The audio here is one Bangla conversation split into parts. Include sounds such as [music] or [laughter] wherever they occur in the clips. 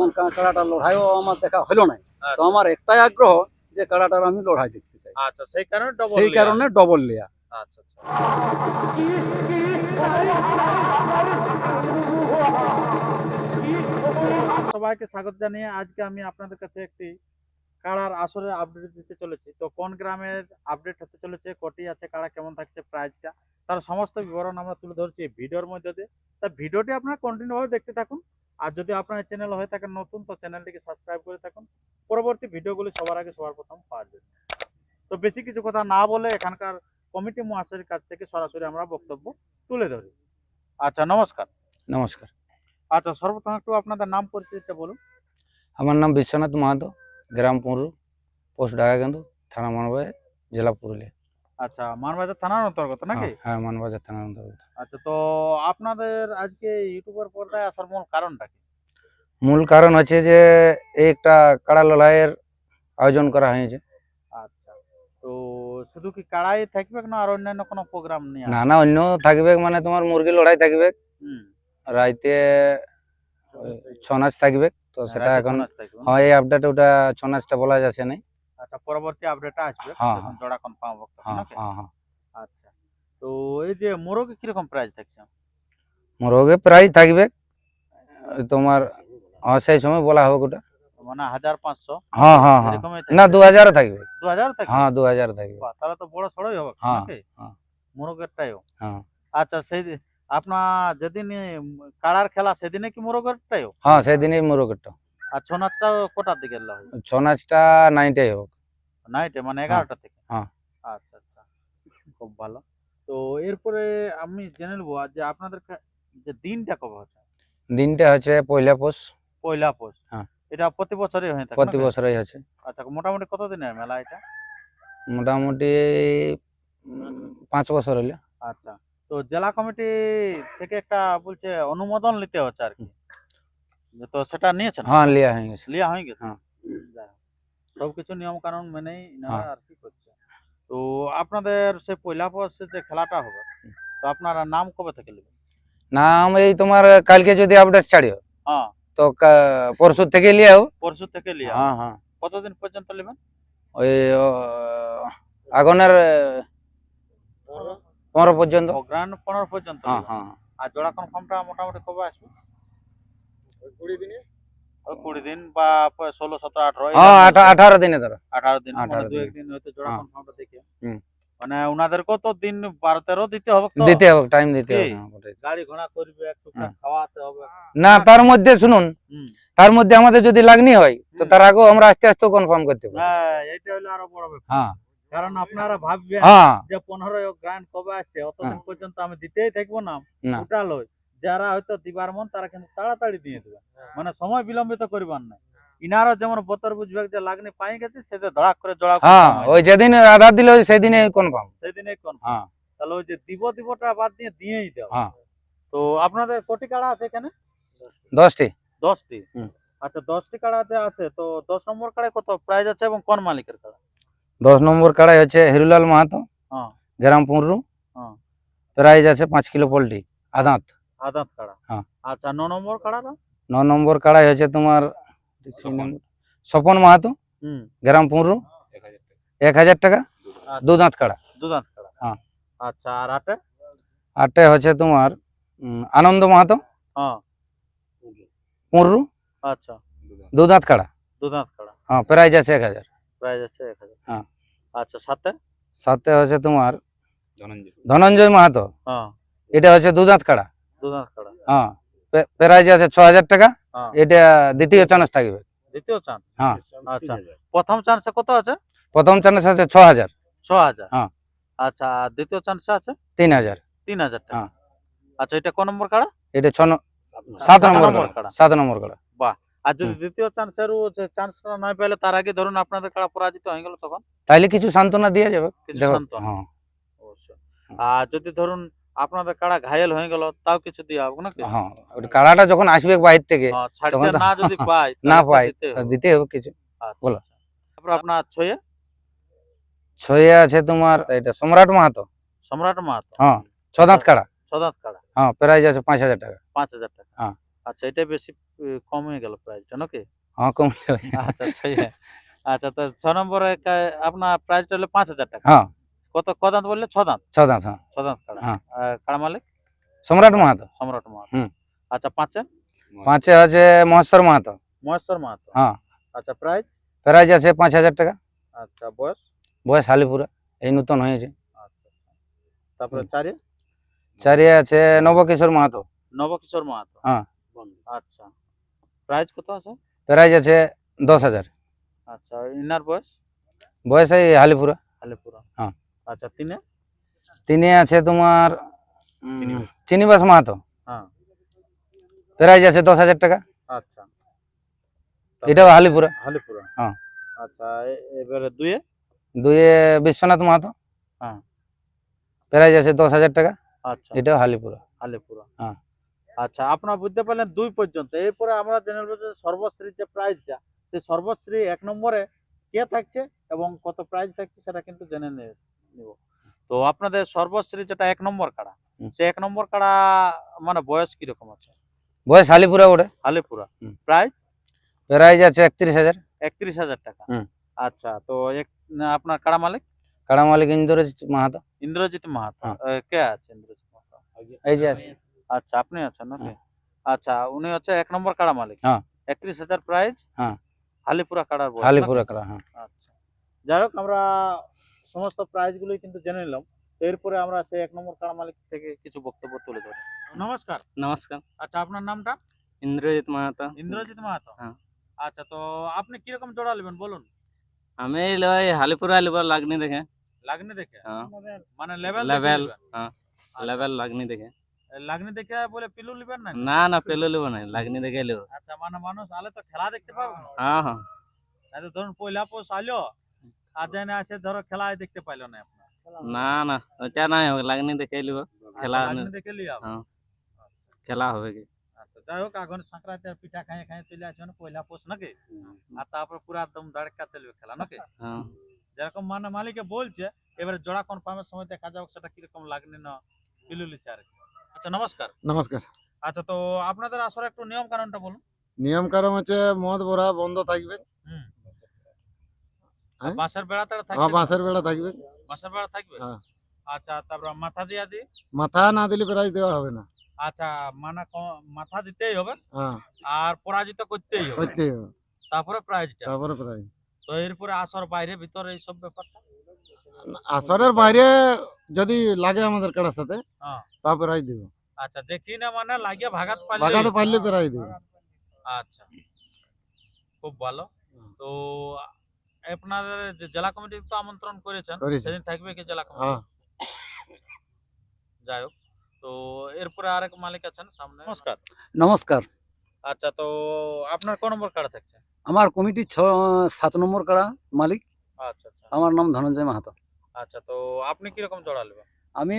তখন কা- কাড়াটা লড়াইও আমার দেখা হলো না তো আচ্ছা। আমার একটাই আগ্রহ যে কাড়াটার আমি লড়াই দেখতে চাই। আচ্ছা সেই কারণে ডবল সেই কারণে ডবল লিয়া। আচ্ছা আচ্ছা। সবাইকে স্বাগত জানিয়ে আজকে আমি আপনাদের কাছে একটি কাড়ার আসরের আপডেট দিতে চলেছি। তো কোন গ্রামের আপডেট হতে চলেছে কটি আছে কাড়া কেমন থাকছে প্রাইসটা তার সমস্ত বিবরণ আমরা তুলে ধরছি এই ভিডিওর মধ্যে দিয়ে। তা ভিডিওটি আপনারা কন্টিনিউভাবে দেখতে থাকুন। আর যদি আপনার চ্যানেল হয়ে থাকেন নতুন তো চ্যানেলটিকে সাবস্ক্রাইব করে থাকুন। পরবর্তী ভিডিওগুলি সবার আগে সবার প্রথম পাওয়ার জন্য। তো বেশি কিছু কথা না বলে এখানকার কমিটি মহাশয়ের কাছ থেকে সরাসরি আমরা বক্তব্য তুলে ধরি। আচ্ছা নমস্কার। নমস্কার। আচ্ছা সর্বপ্রথম একটু আপনাদের নাম পরিচয়টা বলুন। আমার নাম বিশ্বনাথ মাহাতো গ্রাম পুরু পোস্ট ডাকাকেন্দু থানা মানবাজার জেলা পুরুলিয়া। আচ্ছা মানবাজার থানার অন্তর্গত নাকি? হ্যাঁ, হ্যাঁ মানবাজার থানার অন্তর্গত। আচ্ছা তো আপনাদের আজকে ইউটিউবের পর্দায় আসার মূল কারণটা কি? মূল কারণ হচ্ছে যে এই একটা কাড়া লড়াইয়ের আয়োজন করা হয়েছে। আচ্ছা তো শুধু কি কাড়াই থাকবে না আর অন্যান্য কোনো প্রোগ্রাম নিয়ে না না অন্য থাকবে মানে তোমার মুরগি লড়াই থাকবে। রাইতে ওই ছৌ নাচ থাকবে তো সেটা রাতে এখন হ্যাঁ এই আপডেট ওটা ছৌ নাচটা বলা যাচ্ছে না আচ্ছা পরবর্তী আপডেটটা আসবে। হ্যাঁ, হ্যাঁ। জোড়া কনফার্ম হবে তখন, হ্যাঁ আচ্ছা তো এই যে মোরগে কীরকম প্রাইস থাকছে মুরগে প্রায় থাকবে তোমার সেই সময় বলা হবে ওটা। মানে হাজার পাঁচশো? হ্যাঁ হ্যাঁ না দু হাজারও থাকবে। দু হাজার থাকবে? হ্যাঁ দু হাজার থাকবে। বাহ, তাহলে তো বড় সড়ই হবে হ্যাঁ। মোরগেরটাইও? হ্যাঁ। আচ্ছা সেই আপনার যেদিন কাড়ার খেলা সেদিনে কি মোরগেরটাইও? হ্যাঁ সেদিনই মোরগেরটা। আর ছৌ নাচটা কোটার দিকে ছৌ নাচটা নাইনটাই হোক। নাইটে মানে এগারোটা থেকে। হ্যাঁ। আচ্ছা আচ্ছা। খুব ভালো। তো এরপরে আমি জেনে নেব যে আপনাদের যে দিনটা কবে হচ্ছে? দিনটা হচ্ছে পয়লা পোষ। পয়লা পৌষ। হ্যাঁ। এটা প্রতি বছরই হয়ে থাকে প্রতি বছরই হচ্ছে। আচ্ছা মোটামুটি কতদিনের মেলা এটা? মোটামুটি পাঁচ বছর হইলে। আচ্ছা। তো জেলা কমিটি থেকে একটা বলছে অনুমোদন নিতে হচ্ছে আর কি। তো সেটা নিয়েছেন? হ্যাঁ লিয়া হয়ে গেছে। লিয়া হয়ে গেছে? হ্যাঁ। সবকিছু নিয়ম কানুন মেনেই নেওয়া হ্যাঁ। আর কি করছে। তো আপনাদের সে পয়লা পৌষে যে খেলাটা হবে তো আপনারা নাম কবে থেকে নেবেন? নাম এই তোমার কালকে যদি আপডেট ছাড়িও। হ্যাঁ। তো পরশু থেকে লিয়ে আও পরশু থেকে লিয়া। হ্যাঁ হ্যাঁ। কতদিন পর্যন্ত নেবেন? ওই আগুনের পনেরো। পর্যন্ত। গ্রান্ড পনেরো পর্যন্ত হ্যাঁ হ্যাঁ হ্যাঁ। আর জোড়া কনফার্মটা মোটামুটি কবে আসবে? কুড়ি দিনে। কুড়ি দিন বা ষোলো সতেরো আঠারো হ্যাঁ আঠারো দিনে ধরো। আঠারো দিন দু একদিন হয়তো জোড়া হ্যাঁ। কনফার্মটা দেখে। মানে ওনাদেরকেও তো দিন বারো তেরো দিতে হবে দিতে হবে টাইম দিতে হবে? হ্যাঁ। গাড়ি ঘোড়া করবে একটু। খাওয়াতে হবে। না তার মধ্যে শুনুন তার মধ্যে আমাদের যদি লাগনি হয় তো তার আগেও আমরা আস্তে আস্তে কনফার্ম করতে পারি হ্যাঁ এটা হলো আরও বড় ব্যাপার। হ্যাঁ। কারণ আপনারা ভাববেন যে পনেরো গ্রান্ড কবে আসছে অতদিন। পর্যন্ত আমি দিতেই থাকব না। না। ওটা লয় যারা হয়তো দিবার মন তারা কিন্তু তাড়াতাড়ি দিয়ে দেবে মানে সময় বিলম্বিত করিবার না ইনারও যেমন বতর বুঝবে যে লাগনি পাই গেছে সেটা ধড়াক করে জড়া হ্যাঁ ওই যেদিন আধার দিল সেদিনে কনফার্ম সেদিনে কোন হ্যাঁ। তাহলে ওই যে দিব দিবটা বাদ দিয়ে দিয়েই দাও হ্যাঁ। তো আপনাদের কোটি কাড়া আছে এখানে? দশটি। দশটি? হুম। আচ্ছা দশটি কাড়াতে আছে তো দশ নম্বর কাড়ায় কত প্রাইজ আছে এবং কোন মালিকের কাড়া? দশ নম্বর কাড়াই হচ্ছে হিরুলাল মাহাতো হ্যাঁ। গ্রাম পুরু হ্যাঁ। প্রাইজ আছে পাঁচ কিলো পোলট্রি আদাঁত। আদাত কাড়া। হ্যাঁ। আচ্ছা ন নম্বর কাড়াটা ন নম্বর কাড়াই হচ্ছে তোমার স্বপন। মাহাতো হুম। গ্রাম পুরু এক হাজার টাকা। দু দাঁত কাড়া। দুদাঁত কাড়া। হ্যাঁ। আচ্ছা আর আটে? আটে হচ্ছে তোমার আনন্দ মাহাতো। হ্যাঁ। পুরু আচ্ছা। দু দাঁত কাড়া। দুদাঁত কাড়া। হ্যাঁ প্রাইজ আছে এক হাজার। প্রাইজ আছে এক হাজার। হ্যাঁ। আচ্ছা সাথে সাথে হচ্ছে তোমার ধনঞ্জয়। মাহাতো। হ্যাঁ। এটা হচ্ছে দু দাঁত দুদাঁত কাড়া। হ্যাঁ প্রাইজ আছে ছ হাজার টাকা। হ্যাঁ। এটা দ্বিতীয় চান্স থাকবে। দ্বিতীয় চান্স? হ্যাঁ। আচ্ছা প্রথম চান্সে কত আছে? প্রথম চান্স আছে ছ হাজার ছ হাজার হ্যাঁ। আচ্ছা আর দ্বিতীয় চান্সে আছে? তিন হাজার তিন হাজার টাকা। হ্যাঁ। আচ্ছা এটা কোন নম্বর কাড়া? এটা ছ সাত নম্বর। নম্বর কাড়া। সাত নম্বর কাড়া। আর যদি দ্বিতীয় চান্সের চান্সটা না পেলে তার আগে ধরুন আপনাদের কাড়া পরাজিত হয়ে গেল তখন? তাইলে কিছু সান্ত্বনা দিয়ে যাবে। কিছু সান্ত্বনা। হ্যাঁ। আর যদি ধরুন আপনাদের কাড়া ঘায়েল হয়ে গেল তাও কিছু দিয়ে হবে নাকি? হ্যাঁ ওটা কাড়াটা যখন আসবে বাইরে থেকে হ্যাঁ, তখন না যদি [laughs] পাই না পাই দিতে হবে। কিছু। আচ্ছা, বলো। আচ্ছা। তারপর আপনার ছয়ে? ছয়ে আছে তোমার এটা সম্রাট মাহাতো। সম্রাট মাহাতো। হ্যাঁ ছ দাঁত কাড়া। সদাত কাড়া। হ্যাঁ প্রাইজ আছে পাঁচ হাজার টাকা। পাঁচ হাজার টাকা। হ্যাঁ। আচ্ছা এটা বেশি কম হয়ে গেল প্রাইসটা নাকি? হ্যাঁ কম আচ্ছা আচ্ছা তো ছ নম্বরে আপনার প্রাইসটা হলো পাঁচ হাজার টাকা। হ্যাঁ। কত ক দাঁত বললে? ছ দাঁত? ছ দাঁত হ্যাঁ। ছ দাঁত কাড়া। হ্যাঁ। কাড়া মালিক? সম্রাট মাহাতো। সম্রাট মাহাতো। আচ্ছা পাঁচে? পাঁচে আছে মহেশ্বর মাহাতো। মহেশ্বর মাহাতো। হ্যাঁ। আচ্ছা প্রাইস প্রাইজ আছে পাঁচ হাজার টাকা। আচ্ছা বয়স? বয়স হালিপুরা। এই নতুন হয়েছে। আচ্ছা তারপরে হুম। চারে চারি আছে নবকিশোর মাহাতো। নবকিশোর মাহাতো। হ্যাঁ। আচ্ছা। প্রাইস কত আছে? প্রাইজ আছে দশ হাজার। আচ্ছা ইনার বয়স? বয়স এই হালিপুরা। আলিপুরা হ্যাঁ। আচ্ছা তিনে? তিনে আছে তোমার চিনিবাস। মাহাতো। হ্যাঁ। প্রাইজ আছে দশ হাজার টাকা। আচ্ছা। এটাও হালিপুরা। আলিপুরা হ্যাঁ। আচ্ছা এবারে দুয়ে দুয়ে বিশ্বনাথ মাহাতো। হ্যাঁ। প্রাইজ আছে দশ হাজার টাকা। আচ্ছা। এটাও হালিপুরা। আলিপুরা হ্যাঁ। আচ্ছা আপনারা বুঝতে পারলেন দুই পর্যন্ত। এরপরে আমরা জেনে নেব যে সর্বশ্রী যে প্রাইজটা সেই সর্বশ্রী এক নম্বরে কে থাকছে এবং কত প্রাইজ থাকছে সেটা কিন্তু জেনে নে- নিব। তো আপনাদের সর্বশ্রী যেটা এক নম্বর কাড়া সে এক নম্বর কাড়া মানে বয়স কীরকম আছে? বয়স হালিপুরা ওটা আলিপুরা হুম। প্রাইস? আছে একত্রিশ হাজার। একত্রিশ হাজার টাকা। আচ্ছা তো আপনার কাড়া মালিক? কাড়া মালিক ইন্দ্রজিৎ মাহাতো। ইন্দ্রজিৎ মাহাতো। হ্যাঁ। কে আছে ইন্দ্রজিৎ মাহাতো? এই যে আছে। আচ্ছা আপনি আছেন হ্যাঁ। আচ্ছা উনি হচ্ছে এক নম্বর কাড়া মালিক। হ্যাঁ। একত্রিশ হাজার প্রাইজ হ্যাঁ। হালিপুরা কাড়ার বয়স, হালিপুরা কাড়া হ্যাঁ। আচ্ছা। যাই হোক আমরা সমস্ত প্রাইজ গুলোই কিন্তু জেনে নিলাম। এরপরে আমরা সেই এক নম্বর কাড়া মালিক থেকে কিছু বক্তব্য তুলে ধরি। নমস্কার। নমস্কার। আচ্ছা আপনার নামটা? ইন্দ্রজিৎ মাহাতো। ইন্দ্রজিৎ মাহাতো? হ্যাঁ। আচ্ছা তো আপনি কীরকম জোড়া নেবেন বলুন? আমি লই হালিপুরা হালিপুরা লাগনি দেখে। লাগনি দেখে? হ্যাঁ। মানে লেভেল Level, লেভেল লাগনি দেখে। লাগনি দেখে বলে পিলু নেবেন না? না না পেল লিব না লাগনি দেখে লিব আচ্ছা মানে মানুষ আলে তো খেলা দেখতে পাবো। না হ্যাঁ হ্যাঁ। এই তো ধরুন পয়লা পোষ আলো আর জানে আসে ধরো খেলায় দেখতে পাইলো না আপনার। না না ওটা নাই হবে লাগনি দেখে লিব খেলা আচ্ছা, লাগনি দেখে লিয়া হ্যাঁ। খেলা হবে কি? আচ্ছা যাই হোক এখন সংক্রান্তি আর পিঠা খাই খাই চলে আসবে পয়লা পোষ নাকি? আর তারপরে পুরা একদম দাঁড়কা চলবে খেলা নাকি? [laughs] হ্যাঁ। যেরকম মানে মালিকে বলছে এবারে জোড়া কনফার্মের সময় দেখা যাবে সেটা কীরকম লাগনি না পিলুলিছে আর আচ্ছা নমস্কার। নমস্কার। আচ্ছা তো আপনাদের আসলে একটু নিয়ম কানুনটা বলুন। নিয়ম কারণ হচ্ছে মদ ভরা বন্ধ থাকবে। হুম? বাঁশের বেড়া তারা থাকবে হ্যাঁ বাঁশের বেড়া থাকবে। বাঁশের বেড়া থাকবে? হ্যাঁ। আচ্ছা তারপর মাথা দিয়া দি? মাথা না দিলে প্রাইজ দেওয়া হবে না। আচ্ছা মানে মাথা দিতেই হবে। হ্যাঁ। আর পরাজিত করতেই হবে। করতে হবে। তারপরে প্রাইজটা? তারপরে প্রাইজ। তো এরপরে আসর বাইরে ভিতরে এইসব ব্যাপারটা? আসরের বাইরে যদি লাগে আমাদের কাটার সাথে হ্যাঁ। তা প্রাইজ দিব। আচ্ছা যে কিনা মানে লাগিয়ে ভাগাত পারলে বাগাতে পারলে প্রাইজ দিব। আচ্ছা। খুব ভালো। তো আপনাদের যে জেলা কমিটি তো আমন্ত্রণ করেছেন করেছে। সেদিন থাকবে কি জেলা কমিটি? যাই হোক তো এরপরে আরেক মালিক আছেন সামনে। নমস্কার। নমস্কার। আচ্ছা তো আপনার কোন নম্বর কার্ড থাকছে? আমার কমিটির ছ সাত নম্বর কাড়া মালিক। আচ্ছা আচ্ছা। আমার নাম ধনঞ্জয় মাহাতো। আচ্ছা তো আপনি কীরকম জোড়া নেবেন? আমি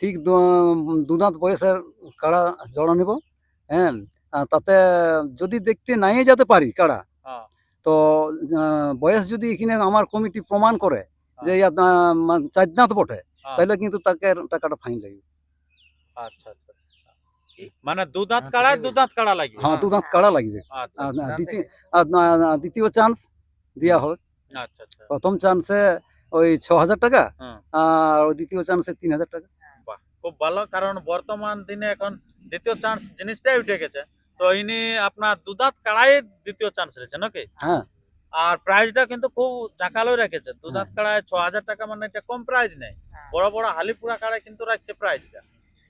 ঠিক দু- দু দাঁত বয়সের কাড়া জড়া নিব হ্যাঁ। তাতে যদি দেখতে নাই যেতে পারি কাড়া। হ্যাঁ। তো বয়স যদি এখানে আমার কমিটি প্রমাণ করে যে মা- চার দাঁত বটে হ্যাঁ। তাহলে কিন্তু তাকে টাকাটা ফাইন লাগবে। আচ্ছা আচ্ছা আচ্ছা। মানে দু দাঁত কাড়ায় দু দাঁত কাড়া লাগবে। হ্যাঁ দু দাঁত কাড়া লাগবে। আচ্ছা আহ, দ্বিতীয় চান্স দেওয়া হবে আচ্ছা আচ্ছা। প্রথম চান্সে ওই ছ হাজার টাকা আর দ্বিতীয় চান্সে তিন হাজার টাকা। বাহ খুব ভালো কারণ বর্তমান দিনে এখন দ্বিতীয় চান্স জিনিসটাই উঠে গেছে। তো ইনি আপনার দুধাত কাড়াই দ্বিতীয় চান্স রয়েছে নাকি? হ্যাঁ। আর প্রাইসটা কিন্তু খুব জাকালো রেখেছে। দুধাত কাড়ায় ছ হাজার টাকা মানে এটা কম প্রাইস নেই। বড় বড় হালিপুরা কাড়ায় কিন্তু রাখছে প্রাইসটা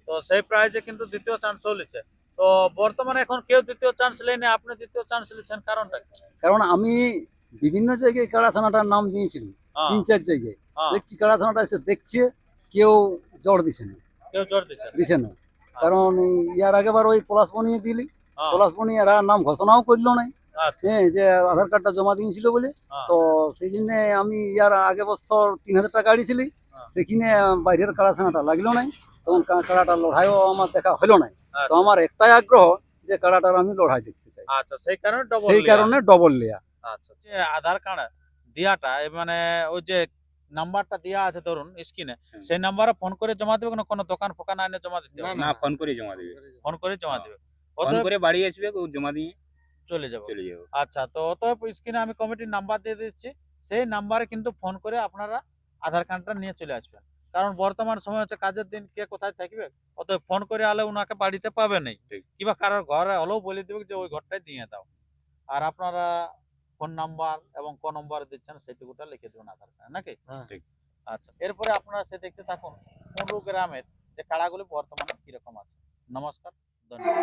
তো সেই প্রাইজে কিন্তু দ্বিতীয় চান্স চলেছে। তো বর্তমানে এখন কেউ দ্বিতীয় চান্স লেনে আপনি দ্বিতীয় চান্স নিচ্ছেন কারণটা কারণ আমি বিভিন্ন জায়গায় কাড়াছানাটার নাম দিয়েছিলাম হ্যাঁ, তিন চার জায়গায়। হ্যাঁ, দেখছি কাড়াছানাটা এসে দেখছে কেউ জড় দিছে না। কেউ জোর দিচ্ছে দিছে না। কারণ ইয়ার আগেবার ওই পলাশ বনিয়ে দিলি হ্যাঁ, পলাশ বনি এরা নাম ঘোষণাও করল না আচ্ছা, হ্যাঁ যে আধার কার্ডটা জমা দিয়েছিল বলে। হ্যাঁ, তো সেই জন্য আমি ইয়ার আগে বছর তিন হাজার টাকা আড়িয়েছিলি। হ্যাঁ। সেখানে বাইরের কাড়াছানাটা লাগল নাই। তখন কাড়াটা লড়াইও আমার দেখা হলো না তো আচ্ছা, আমার একটাই আগ্রহ যে কাড়াটার আমি লড়াই দেখতে চাই। আচ্ছা সেই কারণে সেই কারণে ডবল লেয়া আচ্ছা যে আধার কার্ড দিয়াটা মানে ওই যে নাম্বারটা দেওয়া আছে ধরুন স্ক্রিনে সেই নাম্বারে ফোন করে জমা দেবে না কোনো দোকান ফোকান আইনে জমা দিতে হবে? না, না ফোন করে জমা দিবে। ফোন করে জমা। দেবে। ফোন করে বাড়ি আসবে জমা দিয়ে চলে যাব। চলে যাব। আচ্ছা তো অতএব স্ক্রিনে আমি কমিটির নাম্বার দিয়ে দিচ্ছি। সেই নাম্বারে কিন্তু ফোন করে আপনারা আধার কার্ডটা নিয়ে চলে আসবেন। কারণ বর্তমান সময় হচ্ছে কাজের দিন কে কোথায় থাকবে? অতএব ফোন করে আলে উনাকে বাড়িতে পাবে নেই। কিংবা কারোর ঘরে হলেও বলে দেবে যে ওই ঘরটাই দিয়ে দাও। আর আপনারা ফোন নাম্বার এবং ক নম্বর দিচ্ছেন সেটুকুটা লিখে দেবেন আধার কার্ডে নাকি? হ্যাঁ। ঠিক। আচ্ছা এরপরে আপনারা সে দেখতে থাকুন পুরু গ্রামের যে কাড়াগুলি বর্তমানে কীরকম আছে। নমস্কার। Thank you.